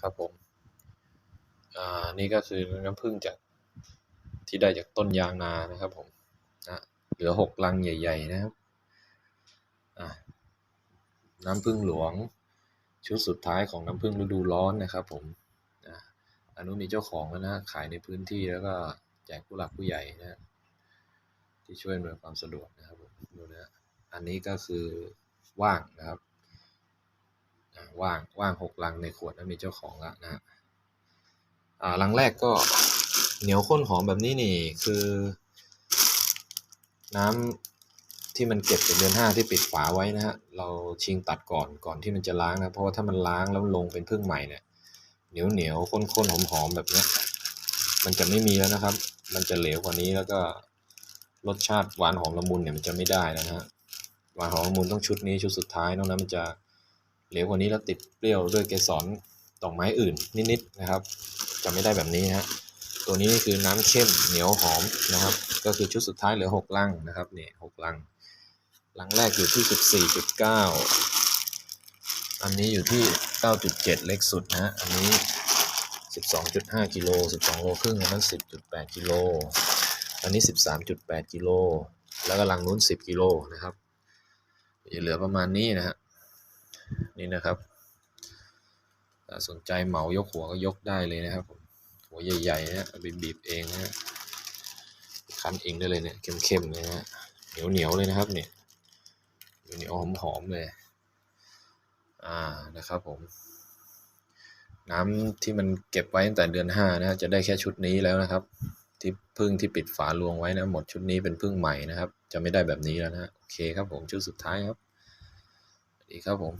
ครับผม อ่า นี่ก็คือน้ำผึ้งจากที่ได้จากต้นยางนานะครับผมนะเหลือหกลังใหญ่ ๆ นะครับ อะน้ำผึ้งหลวง ชุดสุดท้ายของน้ำผึ้งฤดูร้อนนะครับ ผมอะอันนู้นมีเจ้าของแล้วนะขายในพื้นที่แล้วก็แจกผู้หลักผู้ใหญ่นะที่ช่วยอำนวยความสะดวกนะครับผมดูนะอันนี้ก็คือว่างนะครับ ว่าง ว่างหกลังในขวดนั้นมีเจ้าของล้วนะฮะอ่าลังแรกก็เหนียวข้นหอมแบบนี้นี่คือ น้ำที่มันเก็บจากเดือนห้าที่ปิดฝาไว้นะฮะ เราชิงตัดก่อนก่อนที่มันจะล้างนะ เพราะว่าถ้ามันล้างแล้วลงเป็นพึ่งใหม่เนี่ยเหนียวเหนียวข้นข้นหอมหอมแบบนี้มันจะไม่มีแล้วนะครับ มันจะเหลวกว่านี้แล้วก็รสชาติหวานหอมละมุนเนี่ยมันจะไม่ได้แล้วนะฮะหวานหอมละมุนต้องชุดนี้ชุดสุดท้ายนอกนั้นมันจะ เหลวกว่านี้แล้วติดเปรี้ยวด้วยเกสรดอกไม้อื่นนิดๆนะครับจะไม่ได้แบบนี้นะฮะตัวนี้คือน้ำเข้มเหนียวหอมนะครับ ก็คือชุดสุดท้ายเหลือหกลังนะครับเนี่ยหกลังลังแรกอยู่ที่สิบสี่จุดเก้าอันนี้อยู่ที่เก้าจุดเจ็ดเล็กสุดนะฮะอันนี้สิบสองจุดห้ากิโลสิบสองโลครึ่งอันนั้นสิบจุดแปดกิโลอันนี้สิบสามจุดแปดกิโลแล้วก็ลังนู้นสิบกิโลนะครับเหลือประมาณนี้นะฮะ นี่นะครับสนใจเหมายกหัวก็ยกได้เลยนะครับผมหัวใหญ่ๆนะฮะเอาไปบีบเองนะฮะคั้นเองได้เลยเนี่ยเข้มๆเลยนะฮะเหนียวเหนียวๆเลยนะครับเนี่ยเหนียวหอมๆเลยอ่านะครับผม น้ำที่มันเก็บไว้ตั้งแต่เดือนห้านะฮะจะได้แค่ชุดนี้แล้วนะครับ ที่พึ่งที่ปิดฝาลวงไว้นะหมดชุดนี้เป็นพึ่งใหม่นะครับ จะไม่ได้แบบนี้แล้วนะโอเคครับผมชุดสุดท้ายครับ ดีครับผม